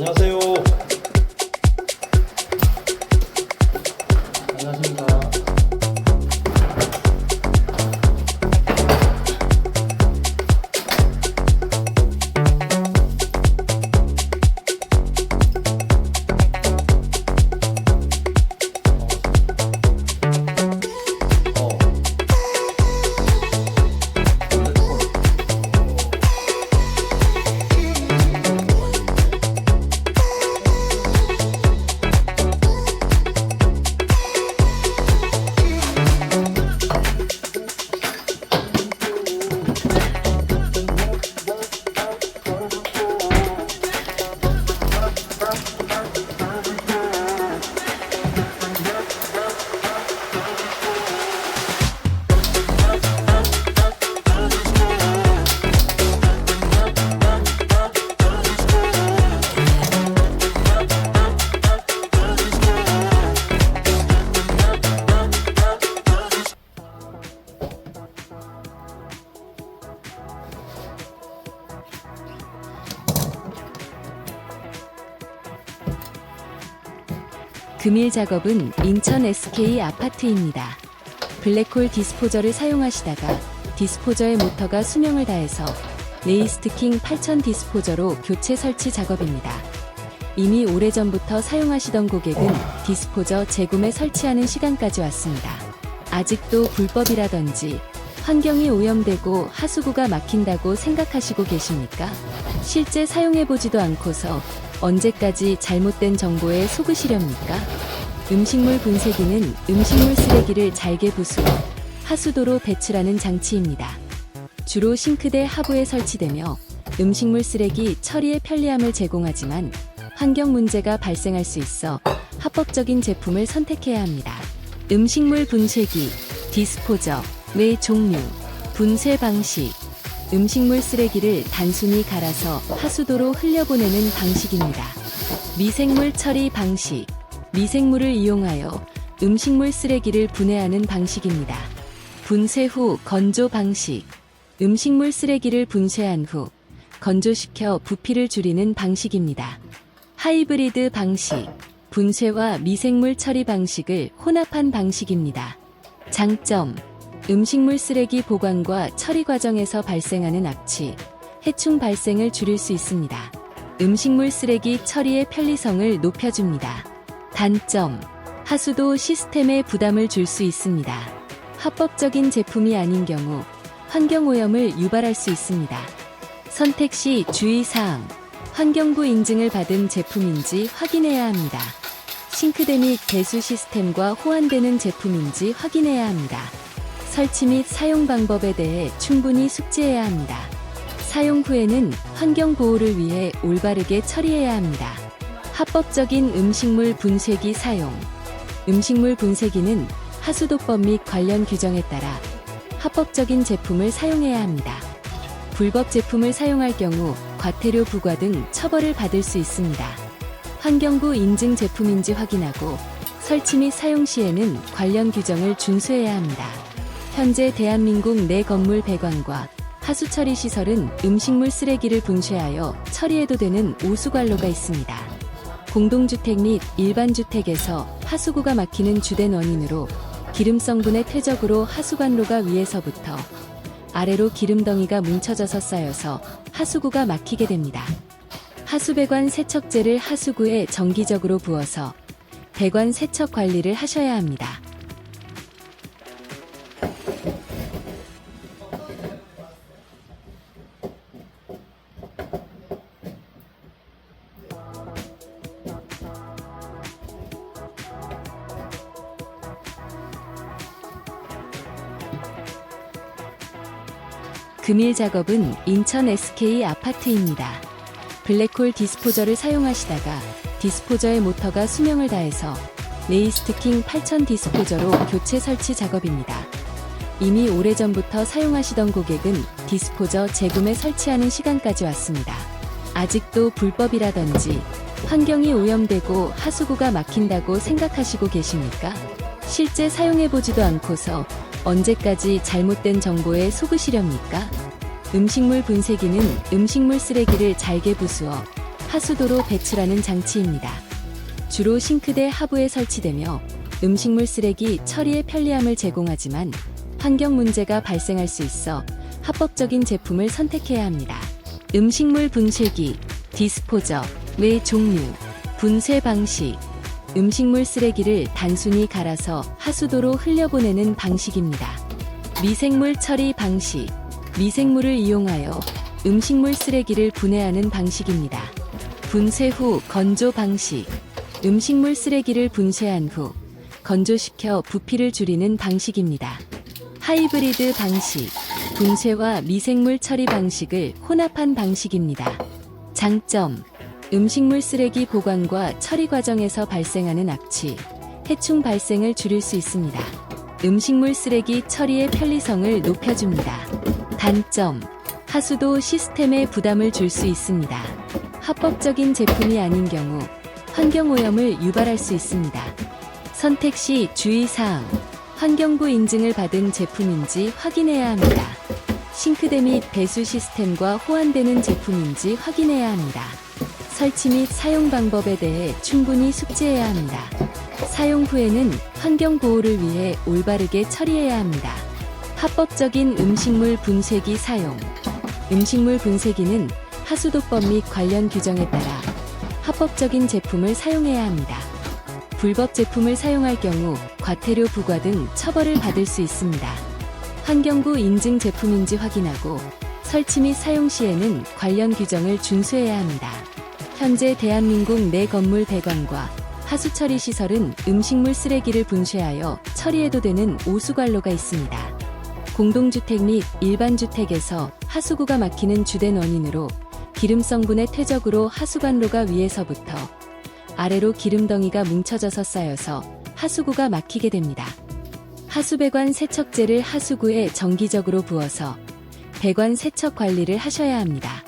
안녕하세요. 금일 작업은 인천 SK 아파트입니다. 블랙홀 디스포저를 사용하시다가 디스포저의 모터가 수명을 다해서 레이스트킹 8000 디스포저로 교체 설치 작업입니다. 이미 오래전부터 사용하시던 고객은 디스포저 재구매 설치하는 시간까지 왔습니다. 아직도 불법이라든지 환경이 오염되고 하수구가 막힌다고 생각하시고 계십니까? 실제 사용해보지도 않고서 언제까지 잘못된 정보에 속으시렵니까? 음식물 분쇄기는 음식물 쓰레기를 잘게 부수어 하수도로 배출하는 장치입니다. 주로 싱크대 하부에 설치되며 음식물 쓰레기 처리에 편리함을 제공하지만 환경 문제가 발생할 수 있어 합법적인 제품을 선택해야 합니다. 음식물 분쇄기, 디스포저, 의 종류, 분쇄 방식, 음식물 쓰레기를 단순히 갈아서 하수도로 흘려보내는 방식입니다. 미생물 처리 방식, 미생물을 이용하여 음식물 쓰레기를 분해하는 방식입니다. 분쇄 후 건조 방식, 음식물 쓰레기를 분쇄한 후 건조시켜 부피를 줄이는 방식입니다. 하이브리드 방식, 분쇄와 미생물 처리 방식을 혼합한 방식입니다. 장점, 음식물 쓰레기 보관과 처리 과정에서 발생하는 악취, 해충 발생을 줄일 수 있습니다. 음식물 쓰레기 처리의 편리성을 높여줍니다. 단점, 하수도 시스템에 부담을 줄 수 있습니다. 합법적인 제품이 아닌 경우 환경오염을 유발할 수 있습니다. 선택 시 주의사항, 환경부 인증을 받은 제품인지 확인해야 합니다. 싱크대 및 배수 시스템과 호환되는 제품인지 확인해야 합니다. 설치 및 사용 방법에 대해 충분히 숙지해야 합니다. 사용 후에는 환경 보호를 위해 올바르게 처리해야 합니다. 합법적인 음식물 분쇄기 사용. 음식물 분쇄기는 하수도법 및 관련 규정에 따라 합법적인 제품을 사용해야 합니다. 불법 제품을 사용할 경우 과태료 부과 등 처벌을 받을 수 있습니다. 환경부 인증 제품인지 확인하고 설치 및 사용 시에는 관련 규정을 준수해야 합니다. 현재 대한민국 내 건물 배관과 하수 처리 시설은 음식물 쓰레기를 분쇄하여 처리해도 되는 오수관로가 있습니다. 공동주택 및 일반 주택에서 하수구가 막히는 주된 원인으로 기름 성분의 퇴적으로 하수관로가 위에서부터 아래로 기름 덩이가 뭉쳐져서 쌓여서 하수구가 막히게 됩니다. 하수배관 세척제를 하수구에 정기적으로 부어서 배관 세척 관리를 하셔야 합니다. 금일 작업은 인천 SK 아파트입니다. 블랙홀 디스포저를 사용하시다가 디스포저의 모터가 수명을 다해서 레이스트킹 8000 디스포저로 교체 설치 작업입니다. 이미 오래전부터 사용하시던 고객은 디스포저 재구매 설치하는 시간까지 왔습니다. 아직도 불법이라든지 환경이 오염되고 하수구가 막힌다고 생각하시고 계십니까? 실제 사용해보지도 않고서 언제까지 잘못된 정보에 속으시렵니까? 음식물 분쇄기는 음식물 쓰레기를 잘게 부수어 하수도로 배출하는 장치입니다. 주로 싱크대 하부에 설치되며 음식물 쓰레기 처리에 편리함을 제공하지만 환경 문제가 발생할 수 있어 합법적인 제품을 선택해야 합니다. 음식물 분쇄기, 디스포저의 종류, 분쇄 방식, 음식물 쓰레기를 단순히 갈아서 하수도로 흘려보내는 방식입니다. 미생물 처리 방식, 미생물을 이용하여 음식물 쓰레기를 분해하는 방식입니다. 분쇄 후 건조 방식, 음식물 쓰레기를 분쇄한 후 건조시켜 부피를 줄이는 방식입니다. 하이브리드 방식, 분쇄와 미생물 처리 방식을 혼합한 방식입니다. 장점, 음식물 쓰레기 보관과 처리 과정에서 발생하는 악취, 해충 발생을 줄일 수 있습니다. 음식물 쓰레기 처리의 편리성을 높여줍니다. 단점, 하수도 시스템에 부담을 줄 수 있습니다. 합법적인 제품이 아닌 경우 환경오염을 유발할 수 있습니다. 선택 시 주의사항, 환경부 인증을 받은 제품인지 확인해야 합니다. 싱크대 및 배수 시스템과 호환되는 제품인지 확인해야 합니다. 설치 및 사용 방법에 대해 충분히 숙지해야 합니다. 사용 후에는 환경 보호를 위해 올바르게 처리해야 합니다. 합법적인 음식물 분쇄기 사용. 음식물 분쇄기는 하수도법 및 관련 규정에 따라 합법적인 제품을 사용해야 합니다. 불법 제품을 사용할 경우 과태료 부과 등 처벌을 받을 수 있습니다. 환경부 인증 제품인지 확인하고 설치 및 사용 시에는 관련 규정을 준수해야 합니다. 현재 대한민국 내 건물 배관과 하수 처리 시설은 음식물 쓰레기를 분쇄하여 처리해도 되는 오수관로가 있습니다. 공동주택 및 일반 주택에서 하수구가 막히는 주된 원인으로 기름 성분의 퇴적으로 하수관로가 위에서부터 아래로 기름덩이가 뭉쳐져서 쌓여서 하수구가 막히게 됩니다. 하수배관 세척제를 하수구에 정기적으로 부어서 배관 세척 관리를 하셔야 합니다.